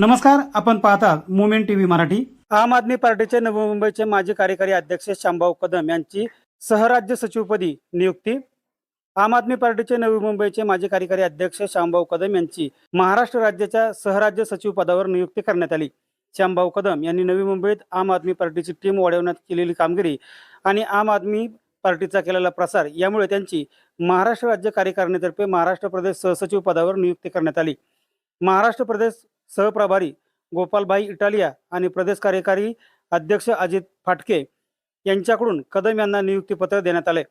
नमस्कार आपण पाहतात मुमेंट टीव्ही मराठी. आम आदमी पार्टीचे नवी मुंबईचे माजी कार्यकारी अध्यक्ष शांभाऊ कदम यांची सहराज्य सचिवपदी नियुक्ती. आम आदमी पार्टीचे नवी मुंबईचे माजी कार्यकारी अध्यक्ष श्यामभाऊ कदम यांची महाराष्ट्र राज्याच्या सहराज्य सचिव पदावर नियुक्ती करण्यात आली. श्यामभाऊ कदम यांनी नवी मुंबईत आम आदमी पार्टीची टीम वाढवण्यात केलेली कामगिरी आणि आम आदमी पार्टीचा केलेला प्रसार यामुळे त्यांची महाराष्ट्र राज्य कार्यकारिणीतर्फे महाराष्ट्र प्रदेश सहसचिव पदावर नियुक्ती करण्यात आली. महाराष्ट्र प्रदेश सहप्रभारी गोपालभाई इटालिया आणि प्रदेश कार्यकारी अध्यक्ष अजित फाटके यांच्याकडून कदम यांना नियुक्तीपत्र देण्यात आले.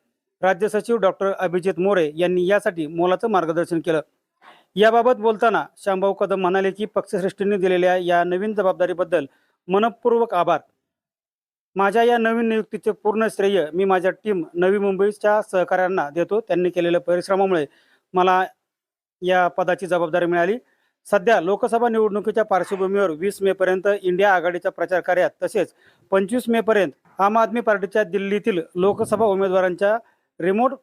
राज्य सचिव डॉक्टर अभिजित मोरे यांनी यासाठी मोलाचं मार्गदर्शन केलं. याबाबत बोलताना शांभाऊ कदम म्हणाले की पक्षश्रेष्ठींनी दिलेल्या या नवीन जबाबदारीबद्दल मनपूर्वक आभार. माझ्या या नवीन नियुक्तीचे पूर्ण श्रेय मी माझ्या टीम नवी मुंबईच्या सहकाऱ्यांना देतो. त्यांनी केलेल्या परिश्रमामुळे मला या पदाची जबाबदारी मिळाली. सध्या लोकसभा निवडणुकीच्या पार्श्वभूमीवर वीस मे पर्यंत इंडिया आघाडीच्या प्रचार कार्यात तसेच पंचवीस मे पर्यंत आम आदमी पार्टीच्या दिल्लीतील लोकसभा उमेदवारांच्या रिमोट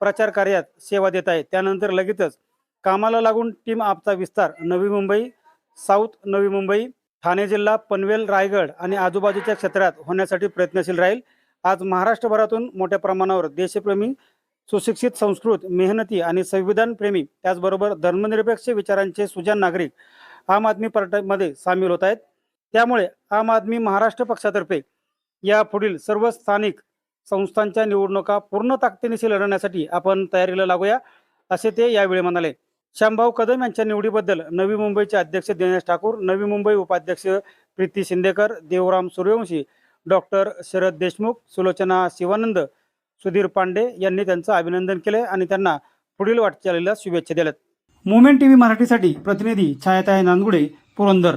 प्रचार कार्यात सेवा देत आहे त्यानंतर लगेचच कामाला लागून टीम आपचा विस्तार नवी मुंबई साऊथ नवी मुंबई ठाणे जिल्हा पनवेल रायगड आणि आजूबाजूच्या क्षेत्रात होण्यासाठी प्रयत्नशील राहील. आज महाराष्ट्रभरातून मोठ्या प्रमाणावर देशप्रेमी सुशिक्षित संस्कृत मेहनती आणि संविधानप्रेमी. त्याचबरोबर धर्मनिरपेक्ष विचारांचे सुजान नागरिक आम आदमी पार्टीमध्ये सामील होत आहेत. त्यामुळे आम आदमी महाराष्ट्र पक्षातर्फे या पुढील सर्व स्थानिक संस्थांच्या निवडणुका पूर्ण ताकदीनिशी लढवण्यासाठी आपण तयारीला लागूया असे ते यावेळी म्हणाले. श्यामभाऊ कदम यांच्या निवडीबद्दल नवी मुंबईचे अध्यक्ष दिनेश ठाकूर नवी मुंबई उपाध्यक्ष प्रीती शिंदेकर देवराम सूर्यवंशी डॉक्टर शरद देशमुख सुलोचना शिवानंद सुधीर पांडे यांनी त्यांचं अभिनंदन केलं आणि त्यांना पुढील वाटचालीला शुभेच्छा दिल्यात. मुमेंट टीव्ही मराठीसाठी प्रतिनिधी छायाताई नांदगुडे पुरंदर.